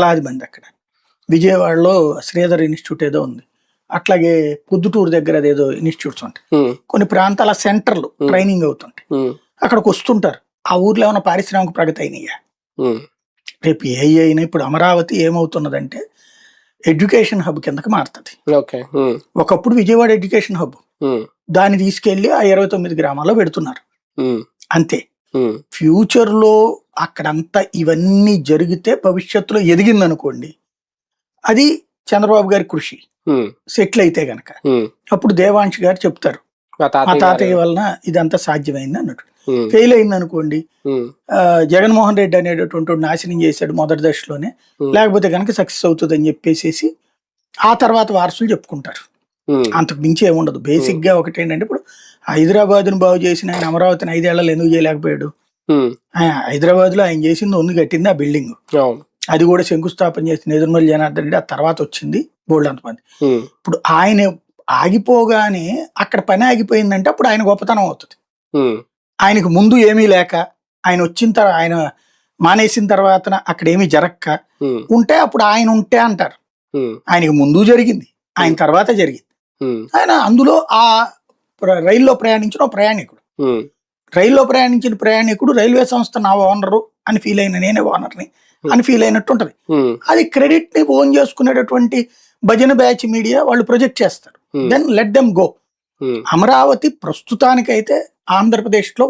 వేలాది మంది అక్కడ. విజయవాడలో శ్రీధర్ ఇన్స్టిట్యూట్ ఏదో ఉంది. అట్లాగే పొద్దుటూరు దగ్గర అదేదో ఇన్స్టిట్యూట్స్ ఉంటాయి. కొన్ని ప్రాంతాల సెంటర్లు ట్రైనింగ్ అవుతుంటాయి. అక్కడికి వస్తుంటారు. ఆ ఊర్లో ఏమైనా పారిశ్రామిక ప్రగతి అయినాయా? రేపు ఏ అయినా ఇప్పుడు అమరావతి ఏమవుతున్నదంటే ఎడ్యుకేషన్ హబ్ కిందకి మారుతుంది. ఒకప్పుడు విజయవాడ ఎడ్యుకేషన్ హబ్. దాన్ని తీసుకెళ్ళి ఆ ఇరవై తొమ్మిది గ్రామాల్లో పెడుతున్నారు. అంతే. ఫ్యూచర్లో అక్కడంతా ఇవన్నీ జరిగితే భవిష్యత్తులో ఎదిగింది అనుకోండి అది చంద్రబాబు గారి కృషి. సెటిల్ అయితే గనక. అప్పుడు దేవాంశ్ గారు చెప్తారు మా తాతయ్య. వలన ఇదంతా సాధ్యమైంది అన్నట్టు. ఫెయిల్ అయింది అనుకోండి జగన్మోహన్ రెడ్డి అనేటటువంటి నాశనం చేశాడు మొదటి దశలోనే. లేకపోతే కనుక సక్సెస్ అవుతుంది అని చెప్పేసి ఆ తర్వాత వారసులు చెప్పుకుంటారు. అంతకు మించి ఏముండదు. బేసిక్గా ఒకటి ఏంటంటే ఇప్పుడు హైదరాబాద్ను బాగు చేసిన ఆయన అమరావతిని ఐదేళ్ళలో ఎందుకు చేయలేకపోయాడు? హైదరాబాద్లో ఆయన చేసింది ఉంది కట్టింది ఆ బిల్డింగ్. అది కూడా శంకుస్థాపన చేసిన ఎదురుమల్లి జనార్దన్ రెడ్డి ఆ తర్వాత వచ్చింది బోల్డ్ అంతమంది ఇప్పుడు ఆయన ఆగిపోగానే అక్కడ పని ఆగిపోయిందంటే అప్పుడు ఆయన గొప్పతనం అవుతుంది. ఆయనకు ముందు ఏమీ లేక ఆయన వచ్చిన తర్వాత ఆయన మానేసిన తర్వాత అక్కడ ఏమీ జరగక ఉమ్, ఉంటే అప్పుడు ఆయన ఉంటే అంటారు. ఆయనకు ముందు జరిగింది ఆయన తర్వాత జరిగింది. ఆయన అందులో ఆ రైల్లో ప్రయాణించిన ప్రయాణికుడు. రైల్లో ప్రయాణించిన ప్రయాణికుడు రైల్వే సంస్థ నా ఓనరు అని ఫీల్ అయిన నేనే ఓనర్ని అని ఫీల్ అయినట్టు ఉంటది ఉమ్, అది క్రెడిట్ని ఓన్ చేసుకునేటటువంటి భజన బ్యాచ్ మీడియా వాళ్ళు ప్రొజెక్ట్ చేస్తారు. Hmm. Then let them go. Amaravati ప్రస్తుతానికైతే ఆంధ్రప్రదేశ్లో